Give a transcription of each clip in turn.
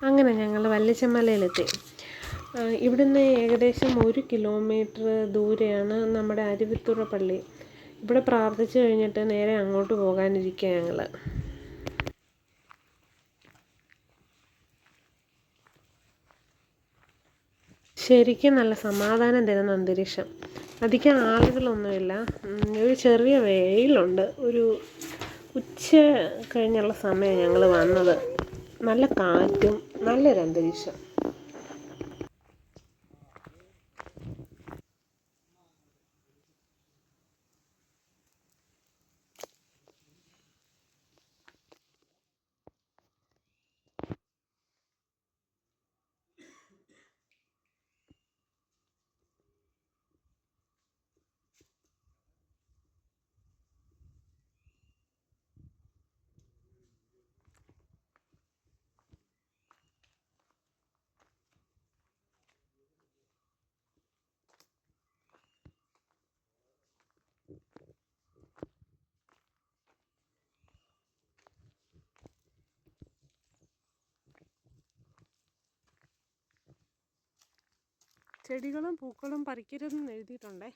അങ്ങനെ ഞങ്ങൾ വല്ലച്ചമലയിലെത്തി ആ, ഇവിടുന്ന് ഏകദേശം ഒരു കിലോമീറ്റർ ദൂരെയാണ് നമ്മുടെ അരുവിത്തുറ പള്ളി. ഇവിടെ പ്രാർത്ഥിച്ചു കഴിഞ്ഞിട്ട് നേരെ അങ്ങോട്ട് പോകാനിരിക്കുക ഞങ്ങൾ ശരിക്കും നല്ല സമാധാനം തരുന്ന അന്തരീക്ഷം. അധികം ആളുകളൊന്നുമില്ല. ഒരു ചെറിയ വെയിലുണ്ട്. ഒരു ഉച്ച കഴിഞ്ഞുള്ള സമയം ഞങ്ങൾ വന്നത്. നല്ല കാറ്റും നല്ലൊരു അന്തരീക്ഷം. ചെടികളും പൂക്കളും പറിക്കരുതെന്ന് എഴുതിയിട്ടുണ്ടേ.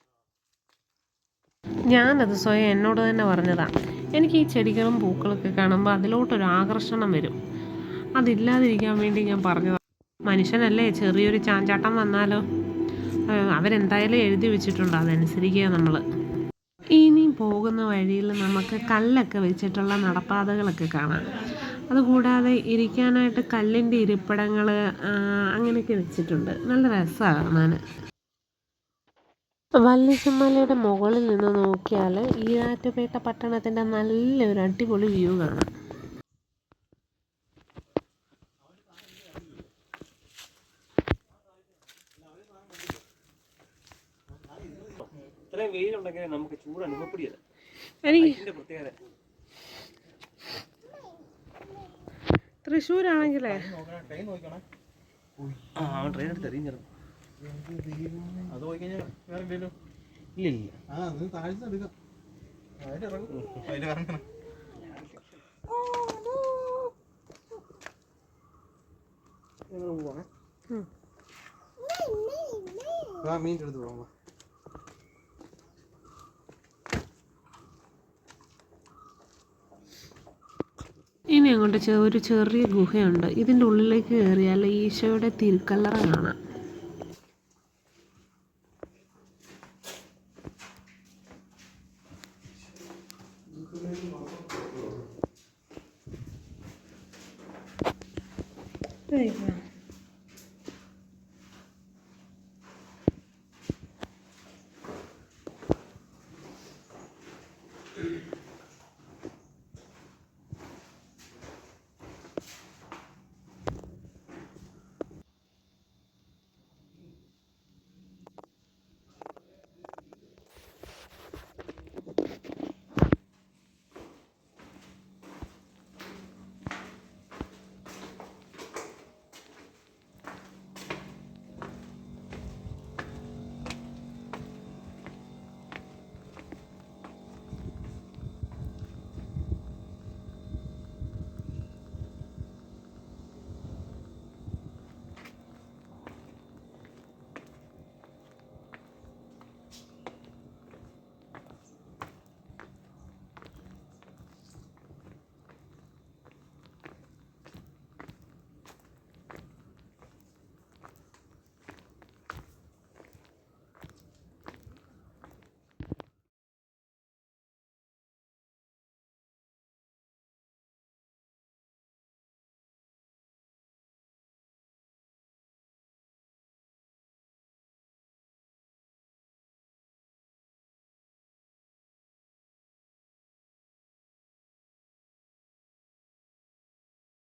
ഞാനത് സ്വയം എന്നോട് തന്നെ പറഞ്ഞതാണ് എനിക്ക് ഈ ചെടികളും പൂക്കളൊക്കെ കാണുമ്പോൾ അതിലോട്ടൊരു ആകർഷണം വരും. അതില്ലാതിരിക്കാൻ വേണ്ടി ഞാൻ പറഞ്ഞതാണ് മനുഷ്യനല്ലേ ചെറിയൊരു ചാഞ്ചാട്ടം വന്നാലോ? അവരെന്തായാലും എഴുതി വെച്ചിട്ടുണ്ട്. അതനുസരിക്കുക നമ്മൾ ഇനി പോകുന്ന വഴിയിൽ നമുക്ക് കല്ലൊക്കെ വെച്ചിട്ടുള്ള നടപ്പാതകളൊക്കെ കാണാം. അതുകൂടാതെ ഇരിക്കാനായിട്ട് കല്ലിന്റെ ഇരിപ്പിടങ്ങൾ അങ്ങനെയൊക്കെ വെച്ചിട്ടുണ്ട്. നല്ല രസമാണ് കാണാൻ. വല്ലിച്ചമ്മലയുടെ മുകളിൽ നിന്ന് നോക്കിയാൽ ഈരാറ്റുപേട്ട പട്ടണത്തിന്റെ നല്ലൊരു അടിപൊളി വ്യൂ കാണാം. ഇത്രയും വെയിലുണ്ടെങ്കിൽ നമുക്ക് ചൂട് അനുഭവപ്പെടില്ല എനിക്ക് പ്രത്യേകത. തൃശ്ശൂരാണെങ്കിലേ? ആ അവൻ ട്രെയിൻ എടുത്ത് എറിഞ്ഞിരുന്നു അത് പോയി കഴിഞ്ഞാൽ വേറെ എന്തേലും? ഇല്ല ഇല്ല. ആ അത് താഴ്ച എടുക്കാം. ആ മീന്റെ അടുത്ത് പോകാം ഇങ്ങനെ അങ്ങോട്ട് ഒരു ചെറിയ ഗുഹയുണ്ട് ഇതിന്റെ ഉള്ളിലേക്ക് കയറിയാൽ ഈശോയുടെ തിരുക്കല്ലറ കാണാം